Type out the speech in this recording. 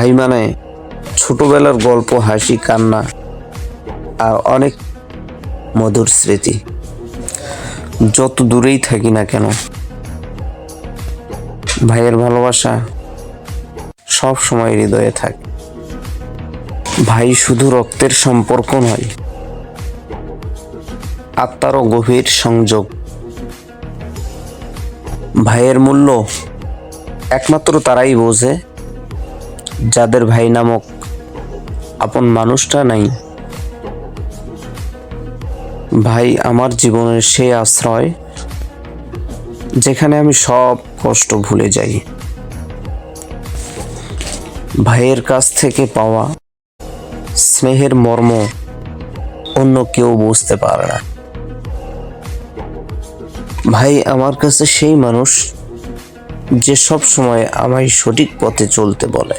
ভাই মানে ছোটবেলার গল্প, হাসি, কান্না আর অনেক মধুর স্মৃতি। যত দূরেই থাকি না কেন, ভাইয়ের ভালোবাসা সব সময় হৃদয়ে থাকে। ভাই শুধু রক্তের সম্পর্ক নয়, আত্মারও গভীর সংযোগ। ভাইয়ের মূল্য একমাত্র তারাই বোঝে যাদের ভাই নামক আপন মানুষটা নাই। ভাই, আমার জীবনের সেই আশ্রয় যেখানে আমি সব কষ্ট ভুলে যাই। ভাইয়ের কাছ থেকে পাওয়া স্নেহের মর্ম অন্য কেউ বুঝতে পারে না। ভাই, আমার কাছে সেই মানুষ যে সব সময় আমায় সঠিক পথে চলতে বলে।